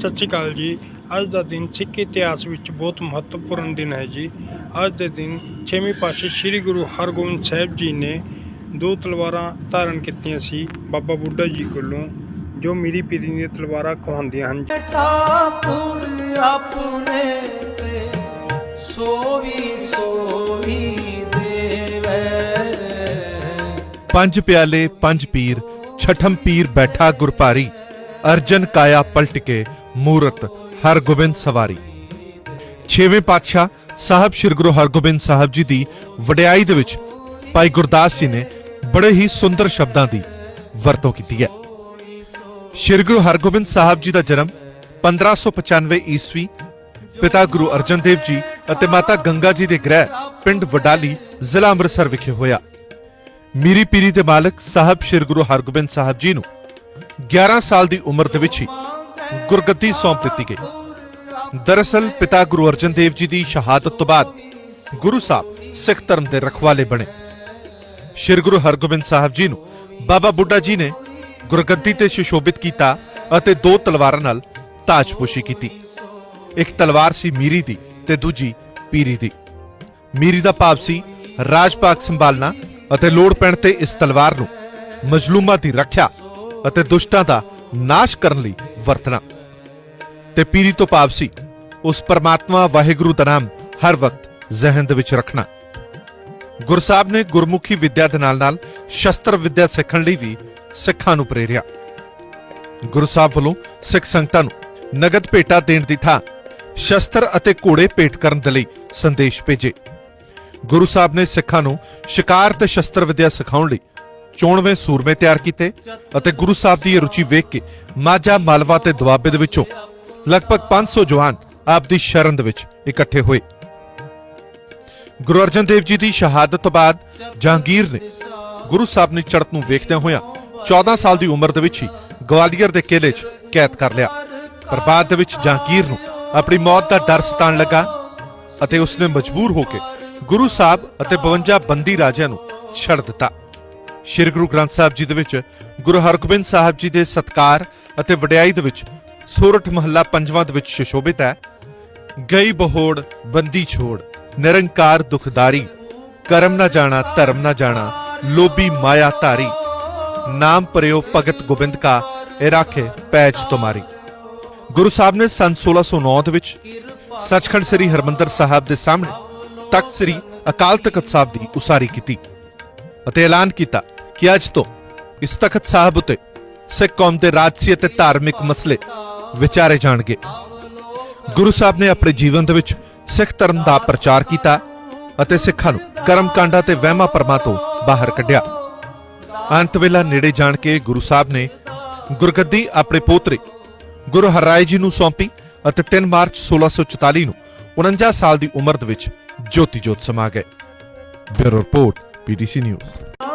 ਸਤਿ ਸ਼੍ਰੀ ਅਕਾਲ ਜੀ। ਅੱਜ ਦਾ ਦਿਨ ਸਿੱਖ ਇਤਿਹਾਸ ਵਿੱਚ ਬਹੁਤ ਮਹੱਤਵਪੂਰਨ ਦਿਨ ਹੈ ਜੀ। ਅੱਜ ਦੇ ਦਿਨ ਛੇਵੀਂ ਪਾਤਸ਼ਾਹ ਸ੍ਰੀ ਗੁਰੂ ਹਰਗੋਬਿੰਦ ਸਾਹਿਬ ਜੀ ਨੇ ਦੋ ਤਲਵਾਰਾਂ ਧਾਰਨ ਕੀਤੀਆਂ ਸੀ ਬਾਬਾ ਬੁੱਢਾ ਜੀ ਕੋਲੋਂ ਜੋ ਮੀਰੀ ਪੀਰੀ ਦੀਆਂ ਤਲਵਾਰਾਂ ਕਹਾਉਂਦੀਆਂ ਹਨ ਠਾਕੁਰ ਆਪਣੇ ਤੇ ਸੋਵੀ ਸੋਵੀ ਦੇਵੈ। ਪੰਜ ਪਿਆਲੇ ਪੰਜ ਪੀਰ ਛਠਮ ਪੀਰ ਬੈਠਾ ਗੁਰਪਾਰੀ ਅਰਜਨ ਕਾਇਆ ਪਲਟ ਕੇ ਮੂਰਤ ਹਰਗੋਬਿੰਦ ਸਵਾਰੀ। ਛੇਵੇਂ ਪਾਤਸ਼ਾਹ ਸਾਹਿਬ ਸ੍ਰੀ ਗੁਰੂ ਹਰਗੋਬਿੰਦ ਸਾਹਿਬ ਜੀ ਦੀ ਵਡਿਆਈ ਦੇ ਵਿੱਚ ਭਾਈ ਗੁਰਦਾਸ ਜੀ ਨੇ ਬੜੇ ਹੀ ਸੁੰਦਰ ਸ਼ਬਦਾਂ ਦੀ ਵਰਤੋਂ ਕੀਤੀ ਹੈ। ਸ੍ਰੀ ਗੁਰੂ ਹਰਗੋਬਿੰਦ ਸਾਹਿਬ ਜੀ ਦਾ ਜਨਮ 1595 ਈਸਵੀ ਪਿਤਾ ਗੁਰੂ ਅਰਜਨ ਦੇਵ ਜੀ ਅਤੇ ਮਾਤਾ ਗੰਗਾ ਜੀ ਦੇ ਗ੍ਰਹਿ ਪਿੰਡ ਵਡਾਲੀ ਜ਼ਿਲ੍ਹਾ ਅੰਮ੍ਰਿਤਸਰ ਵਿਖੇ ਹੋਇਆ। ਮੀਰੀ ਪੀਰੀ ਦੇ ਮਾਲਕ ਸਾਹਿਬ ਸ੍ਰੀ ਗੁਰੂ ਹਰਗੋਬਿੰਦ ਸਾਹਿਬ ਜੀ ਨੂੰ 11 ਸਾਲ ਦੀ ਉਮਰ ਦੇ ਵਿੱਚ ਹੀ ਗੁਰਗੱਦੀ ਸੌਂਪ ਦਿੱਤੀ ਗਈ। ਦਰਅਸਲ, ਪਿਤਾ ਗੁਰੂ ਅਰਜਨ ਦੇਵ ਜੀ ਦੀ ਸ਼ਹਾਦਤ ਤੋਂ ਬਾਅਦ ਗੁਰੂ ਸਾਹਿਬ ਸਿੱਖ ਧਰਮ ਦੇ ਰਖਵਾਲੇ ਬਣੇ। ਸ੍ਰੀ ਗੁਰੂ ਹਰਗੋਬਿੰਦ ਸਾਹਿਬ ਜੀ ਨੂੰ ਬਾਬਾ ਬੁੱਢਾ ਜੀ ਨੇ ਗੁਰਗੱਦੀ ਤੇ ਸੁਸ਼ੋਭਿਤ ਕੀਤਾ ਅਤੇ ਦੋ ਤਲਵਾਰਾਂ ਨਾਲ ਤਾਜਪੋਸ਼ੀ ਕੀਤੀ। ਇੱਕ ਤਲਵਾਰ ਸੀ ਮੀਰੀ ਦੀ ਤੇ ਦੂਜੀ ਪੀਰੀ ਦੀ। ਮੀਰੀ ਦਾ ਭਾਵ ਸੀ ਰਾਜ ਭਾਗ ਸੰਭਾਲਣਾ ਅਤੇ ਲੋੜ ਪੈਣ ਤੇ ਇਸ ਤਲਵਾਰ ਨੂੰ ਮਜਲੂਮਾਂ ਦੀ ਰੱਖਿਆ ਅਤੇ ਦੁਸ਼ਟਾਂ ਦਾ ਨਾਸ਼ ਕਰਨ ਲਈ ਵਰਤਣਾ। ਤੇ ਪੀਰੀ ਤੋਂ ਭਾਵ ਸੀ। ਉਸ ਪਰਮਾਤਮਾ ਵਾਹਿਗੁਰੂ ਦਾ ਨਾਮ ਹਰ ਵਕਤ ਜ਼ਿਹਨ ਦੇ ਵਿੱਚ ਰੱਖਣਾ। ਗੁਰੂ ਸਾਹਿਬ ਨੇ ਗੁਰਮੁਖੀ ਵਿੱਦਿਆ ਦੇ ਨਾਲ-ਨਾਲ ਸ਼ਸਤਰ ਵਿੱਦਿਆ ਸਿੱਖਣ ਲਈ ਵੀ ਸਿੱਖਾਂ ਨੂੰ ਪ੍ਰੇਰਿਆ। ਗੁਰੂ ਸਾਹਿਬ ਵੱਲੋਂ ਸਿੱਖ ਸੰਗਤਾਂ ਨੂੰ ਨਗਦ ਭੇਟਾ ਦੇਣ ਦੀ ਥਾਂ ਸ਼ਸਤਰ ਅਤੇ ਘੋੜੇ ਭੇਟ ਕਰਨ ਦੇ ਲਈ ਸੰਦੇਸ਼ ਭੇਜੇ। ਗੁਰੂ ਸਾਹਿਬ ਨੇ ਸਿੱਖਾਂ ਨੂੰ ਸ਼ਿਕਾਰ ਤੇ ਸ਼ਸਤਰ ਵਿੱਦਿਆ ਸਿਖਾਉਣ ਲਈ ਚੋਣਵੇਂ ਸੂਰਮੇ ਤਿਆਰ ਕੀਤੇ ਅਤੇ ਗੁਰੂ ਸਾਹਿਬ ਦੀ ਇਹ ਰੁਚੀ ਵੇਖ ਕੇ ਮਾਝਾ ਮਾਲਵਾ ਤੇ ਦੁਆਬੇ ਦੇ ਵਿੱਚੋਂ ਲਗਭਗ 500 ਜਵਾਨ ਆਪ ਦੀ ਸ਼ਰਨ ਦੇ ਵਿੱਚ ਇਕੱਠੇ ਹੋਏ। ਗੁਰੂ ਅਰਜਨ ਦੇਵ ਜੀ ਦੀ ਸ਼ਹਾਦਤ ਤੋਂ ਬਾਅਦ ਜਹਾਂਗੀਰ ਨੇ ਗੁਰੂ ਸਾਹਿਬ ਦੀ ਚੜਤ ਨੂੰ ਵੇਖਦਿਆਂ ਹੋਇਆਂ 14 ਸਾਲ ਦੀ ਉਮਰ ਦੇ ਵਿੱਚ ਹੀ ਗਵਾਲੀਅਰ ਦੇ ਕਿਲੇ 'ਚ ਕੈਦ ਕਰ ਲਿਆ। ਪਰ ਬਾਅਦ ਦੇ ਵਿੱਚ ਜਹਾਂਗੀਰ ਨੂੰ ਆਪਣੀ ਮੌਤ ਦਾ ਡਰ ਸਤਾਉਣ ਲੱਗਾ ਅਤੇ ਉਸਨੇ ਮਜਬੂਰ ਹੋ ਕੇ ਗੁਰੂ ਸਾਹਿਬ ਅਤੇ 52 ਬੰਦੀ ਰਾਜਿਆਂ ਨੂੰ ਛੱਡ ਦਿੱਤਾ। ਸ਼੍ਰੀ ਗੁਰੂ ਗ੍ਰੰਥ ਸਾਹਿਬ ਜੀ ਦੇ ਵਿੱਚ, ਗੁਰੂ ਹਰਗੋਬਿੰਦ ਸਾਹਿਬ ਜੀ ਦੇ ਸਤਕਾਰ ਅਤੇ ਵਡਿਆਈ ਦੇ ਵਿੱਚ ਸੂਰਠ ਮਹੱਲਾ ਪੰਜਵਾਂ ਦੇ ਵਿੱਚ ਸੁਸ਼ੋਭਿਤ ਹੈ। ਗਈ ਬਹੋੜ, ਬੰਦੀ ਛੋੜ, ਨਿਰੰਕਾਰ ਦੁਖਦਾਰੀ, ਕਰਮ ਨਾ ਜਾਣਾ, ਧਰਮ ਨਾ ਜਾਣਾ, ਲੋਭੀ ਮਾਇਆ ਧਾਰੀ, ਨਾਮ ਪਰਿਓ ਭਗਤ ਗੋਬਿੰਦ ਕਾ, ਇਹ ਰਾਖੇ ਪੈਜ ਤੁਮਾਰੀ। ਗੁਰੂ ਸਾਹਿਬ ਨੇ ਸੰਨ 1609 ਦੇ ਵਿੱਚ, ਸੱਚਖੰਡ ਸ੍ਰੀ ਹਰਮੰਦਰ ਸਾਹਿਬ ਦੇ ਸਾਹਮਣੇ ਤਖਤ ਸ੍ਰੀ ਅਕਾਲ ਤਖਤ ਸਾਹਿਬ ਦੀ ਉਸਾਰੀ ਕੀਤੀ ਅਤੇ ਐਲਾਨ ਕੀਤਾ। ਕਿ ਅੱਜ ਤੋਂ ਇਸ ਤਖਤ ਸਾਹਿਬ ਉਤੇ ਸਿੱਖ ਕੌਮ ਦੇ ਰਾਜਸੀ ਅਤੇ ਧਾਰਮਿਕ ਮਸਲੇ ਵਿਚਾਰੇ ਜਾਣਗੇ ਗੁਰੂ ਸਾਹਿਬ ਨੇ ਆਪਣੇ ਜੀਵਨ ਦੇ ਵਿੱਚ ਸਿੱਖ ਧਰਮ ਦਾ ਪ੍ਰਚਾਰ ਕੀਤਾ ਅਤੇ ਸਿੱਖਾਂ ਨੂੰ ਕਰਮ ਕਾਂਡਾਂ ਤੇ ਵਹਿਮਾਂ ਪਰਮਾਂ ਤੋਂ ਬਾਹਰ ਕੱਢਿਆ ਅੰਤ ਵੇਲਾ ਨੇੜੇ ਜਾਣ ਕੇ ਗੁਰੂ ਸਾਹਿਬ ਨੇ ਗੁਰਗੱਦੀ ਆਪਣੇ ਪੋਤਰੇ ਗੁਰੂ ਹਰਰਾਏ ਜੀ ਨੂੰ ਸੌਂਪੀ ਅਤੇ 3 ਮਾਰਚ 1644 ਨੂੰ 49 ਸਾਲ ਦੀ ਉਮਰ ਦੇ ਵਿੱਚ ਜੋਤੀ ਜੋਤ ਸਮਾ ਗਏ ਬਿਊਰੋ ਰਿਪੋਰਟ ਪੀਟੀਸੀ ਨਿਊਜ਼